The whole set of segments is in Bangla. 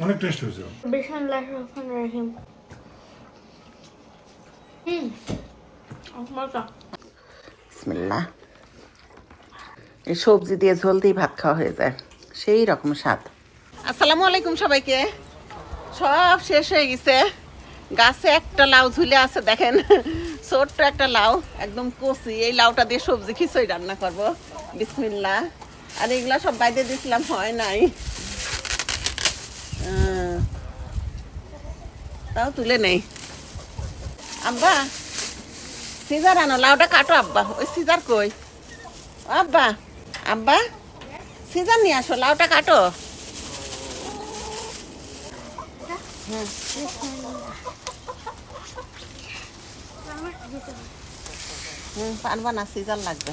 অনেক টেস্ট হয়েছে। বিসমিল্লাহির রহমানির রহিম হুম এই সবজি দিয়ে ঝোল দিয়ে ভাত খাওয়া হয়ে যায়। সেই রকম স্বাদ। আসসালামু আলাইকুম সবাইকে। সব শেষ হয়ে গেছে। গাছে একটা লাউ ঝুলে আছে দেখেন। ছোট্ট একটা লাউ একদম কচি। এই লাউটা দিয়ে সবজি খিচুড়ি রান্না করব। বিসমিল্লা আর এগুলা সব বাইরে দিয়েছিলাম হয় নাই। তাও তুলে নেই। আব্বা, সিজার আনো, লাউটা কাটো আব্বা। ওই সিজার কই? আব্বা আব্বা, সিজার নিয়ে আসো, লাউটা কাটো। হুম না, সিজার লাগবে।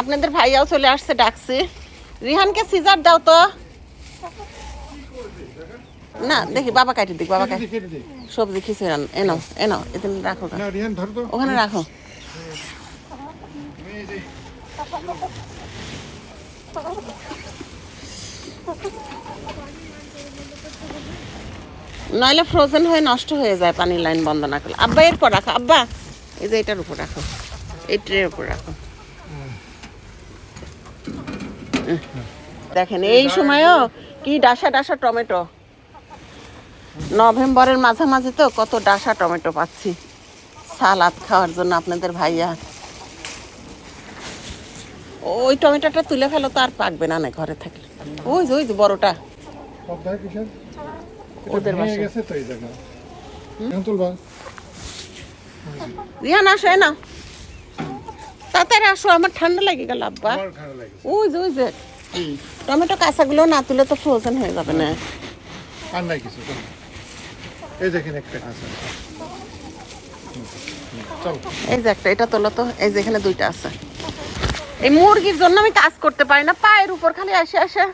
আপনাদের ভাইয়াও চলে আসছে ডাকছি। রিহানকে সিজার দাও তো। না দেখি বাবা কাটি দিক বাবা কাটি সবজি খিচুড়ি রান রাখো ওখানে রাখো। নইলে ফ্রোজেন হয়ে নষ্ট হয়ে যায় পানির লাইন বন্ধ না করলে। আব্বা এরপর রাখো আব্বা। এই যে এটার উপর রাখো এই ট্রের উপর রাখো। দেখেন এই সময়ও কি ডাসা ডাসা টমেটো? নভেম্বরের মাঝামাঝি তো কত ডাসা টমেটো পাচ্ছি। সালাদ খাওয়ার জন্য আপনাদের ভাইয়া। ওই টমেটোটা তুলে ফেলো তো আর পাকবে না না ঘরে থাকলে। ওই যে ওই যে বড়টা। ওদের রিহান আসো না তাড়াতাড়ি আসো আমার ঠান্ডা লেগে গেল আব্বা। ওই যে ওই যে। টমেটো কাঁচাগুলো না তুলে তো ফ্রোজেন হয়ে যাবে না। আর নাই কিছু এই দেখেন একটা আছে এই যে একটা এটা তোলো তো এই যে এখানে দুইটা আছে। এই মুরগির জন্য আমি কাজ করতে পারি না পায়ের উপর খালি আসে আসে।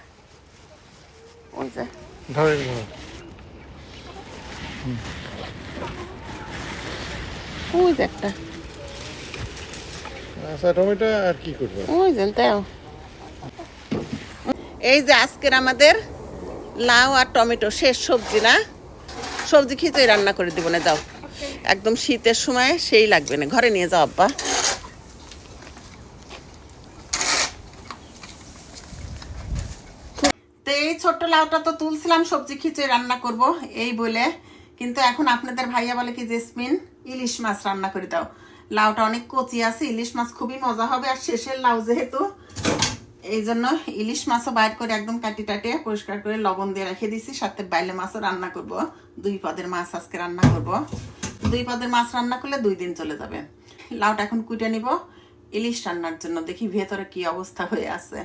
ওই যে। ধরো ওই যে একটা। আচ্ছা টমেটো আর কি করব? ওই যে তাও এই যে আজকের আমাদের লাউ আর টমেটো শেষ সবজি না? সবজি খিচুড়ি রান্না করে দিব না, যাও। একদম শীতের সময় সেই লাগবে না। ঘরে নিয়ে যাও, আব্বা। এই ছোট্ট লাউটা তো তুলছিলাম, সবজি খিচুড়ি রান্না করব। এই বলে। কিন্তু এখন আপনাদের ভাইয়া বলে কি, জেসমিন, ইলিশ মাছ রান্না করে দাও। লাউটা অনেক কচি আছে, ইলিশ মাছ খুবই মজা হবে। আর শেষের লাউ যেহেতু এই জন্য ইলিশ মাছও বাইর করে একদম কাটি টাটে পরিষ্কার করে লবণ দিয়ে রেখে দিছি। সাথে বাইলে মাছও রান্না করব। দুই পদের মাছ আজকে রান্না করব। দুই পদের মাছ রান্না করলে দুই দিন চলে যাবে। লাউটা এখন কুটে নিব। ইলিশ রান্নার জন্য দেখি ভেতরে কি অবস্থা হয়ে আছে।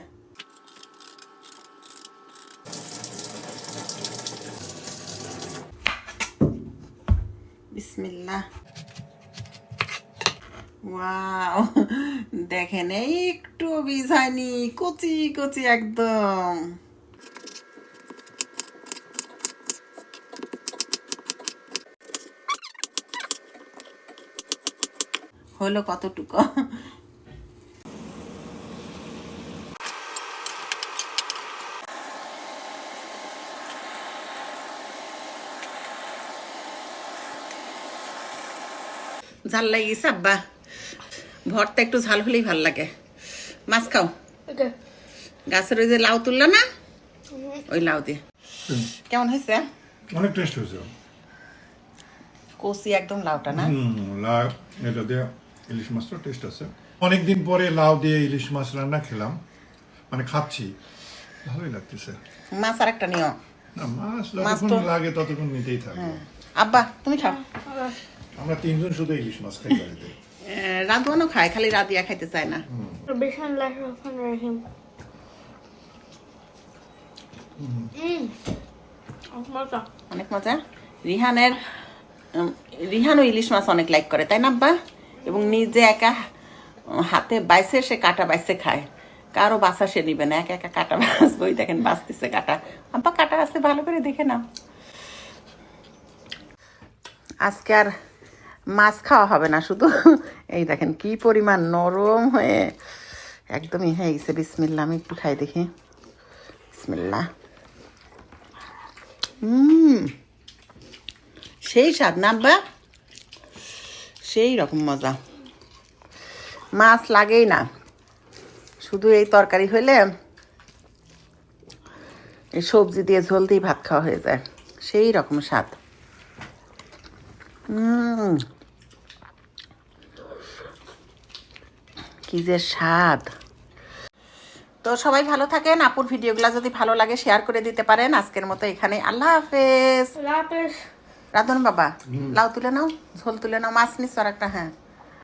বিসমিল্লাহ। ওয়াও দেখেন একটু হয়নি কচি কচি একদম। হলো কতটুকু? ঝাল লাগিয়েছে আব্বা। ভরটা একটু ঝাল হলেই ভালো লাগে। মাছ খাও। গাছের ওই যে লাউ তুললো না? ওই লাউ দিয়ে। কেমন হয়েছে? অনেক টেস্ট হয়েছে। কষি একদম লাউটা না? লাউ এটা দিয়ে ইলিশ মাছটা টেস্ট আছে। অনেকদিন পরে লাউ দিয়ে ইলিশ মাছ রান্না খেলাম। মানে খাচ্ছি। ভালোই লাগতেছে। মাছ আর একটা নিও। না মাছ মাছ যতক্ষণ লাগে ততক্ষণ নিতেই থাকবে। আব্বা তুমি খাও। আমরা তিনজন শুধু ইলিশ মাছ খাই বাড়িতে। রাধুয়ানও খায় খালি রাধিয়া খাইতে চায় না। অনেক মজা। রিহানের রিহানও ইলিশ মাছ অনেক লাইক করে তাই না আব্বা? এবং নিজে একা হাতে বাইসে সে কাটা বাইসে খায়। কারও বাসা সে নিবে না একা একা কাটা বাঁচবই দেখেন বাঁচতেছে কাটা। আব্বা কাটা আছে ভালো করে দেখে নাও। আজকে আর মাছ খাওয়া হবে না শুধু। এই দেখেন কি পরিমাণ নরম হয়ে একদমই হয়ে গেছে। বিসমিল্লা আমি একটু খাই দেখি। বিসমিল্লা হুম সেই স্বাদ না আব্বা? সেই রকম মজা। মাছ লাগেই না। শুধু এই তরকারি হইলে এই সবজি দিয়ে ঝোল দিয়ে ভাত খাওয়া হয়ে যায়। সেই রকম স্বাদ। কি যে স্বাদ। তো সবাই ভালো থাকেন। আপুর ভিডিওগুলো যদি ভালো লাগে শেয়ার করে দিতে পারেন। আজকের মতো এখানে আল্লাহ হাফেজ। রাধন বাবা। লাউ তুলে নাও ঝোল তুলে নাও। মাছ নিচ্ছ আর একটা হ্যাঁ।